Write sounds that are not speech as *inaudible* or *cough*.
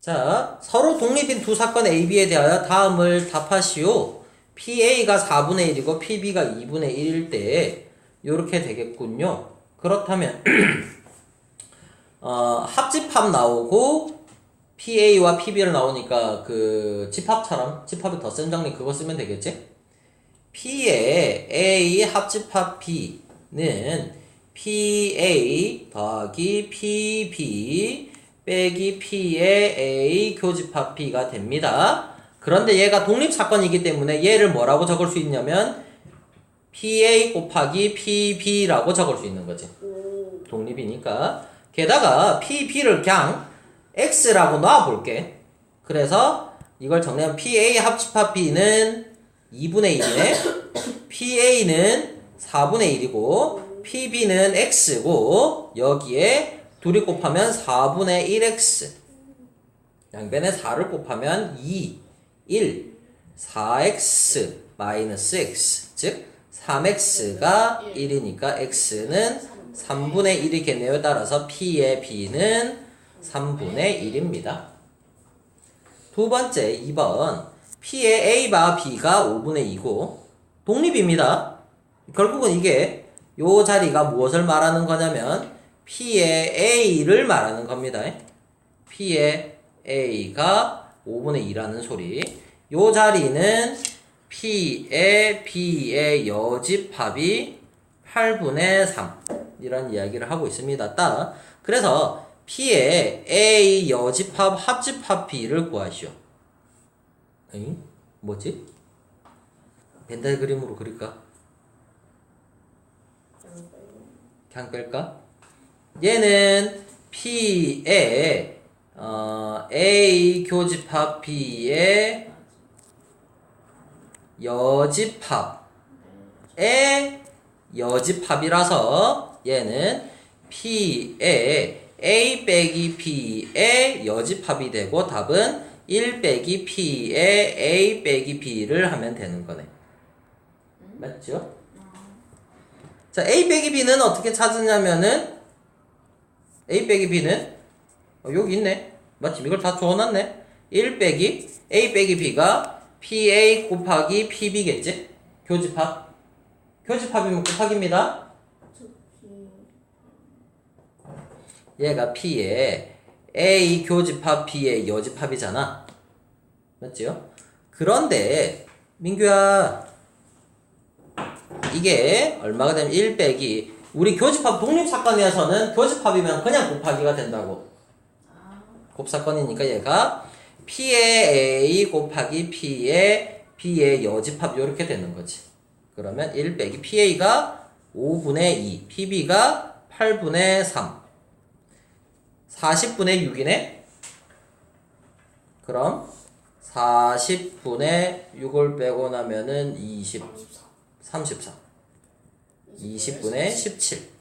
자, 서로 독립인 두 사건 AB에 대하여 다음을 답하시오. PA가 4분의 1이고 PB가 2분의 1일 때 이렇게 되겠군요. 그렇다면 *clears throat* 어, 합집합 나오고 PA와 PB를 나오니까 그 집합처럼 집합이 더 센 정리 그거 쓰면 되겠지? P의 A 합집합 B는 PA 더하기 PB 빼기 P의 A 교집합 B가 됩니다. 그런데 얘가 독립사건이기 때문에 얘를 뭐라고 적을 수 있냐면 PA 곱하기 PB라고 적을 수 있는 거지. 오. 독립이니까. 게다가 PB를 그냥 X라고 놔볼게. 그래서 이걸 정리하면 PA 합집합 B는 2분의 1이네. PA는 4분의 1이고 PB는 X고 여기에 둘이 곱하면 4분의 1X. 양변에 4를 곱하면 2, 1, 4X 마이너스 X. 즉 3X가 1이니까 X는 3분의 1이겠네요. 따라서 P의 B는 3분의 1입니다. 두 번째 2번 P의 A와 B가 5분의 2고 독립입니다. 결국은 이게 요 자리가 무엇을 말하는 거냐면 P의 A를 말하는 겁니다. P의 A가 5분의 2라는 소리. 요 자리는 P의 B의 여집합이 8분의 3 이런 이야기를 하고 있습니다. 따 그래서 P의 A 여집합 합집합 B를 구하시오. 에잉? 뭐지? 벤달 그림으로 그릴까? 그냥 뺄까? 얘는 P의 어, A 교집합 B의 여집합의 여집합이라서 얘는 P의 A 빼기 B의 여집합이 되고 답은 1 빼기 P의 A 빼기 B를 하면 되는 거네. 맞죠? 자, A 빼기 B는 어떻게 찾으냐면은 A 빼기 B는 어, 여기 있네. 마침 이걸 다 적어놨네. 1 빼기 A 빼기 B가 PA 곱하기 PB겠지? 교집합. 교집합이면 곱하기입니다. 얘가 P의 A 교집합 B의 여집합이잖아. 맞지요? 그런데 민규야 이게 얼마가 되면 1 빼기 우리 교집합 독립사건에서는 교집합이면 그냥 곱하기가 된다고. 곱사건이니까 얘가 P의 A 곱하기 P의 B의 여집합 이렇게 되는 거지. 그러면 1 빼기 PA가 5분의 2, PB가 8분의 3. 40분의 6이네? 그럼 40분의 6을 빼고 나면은 20, 34. 20분의 17.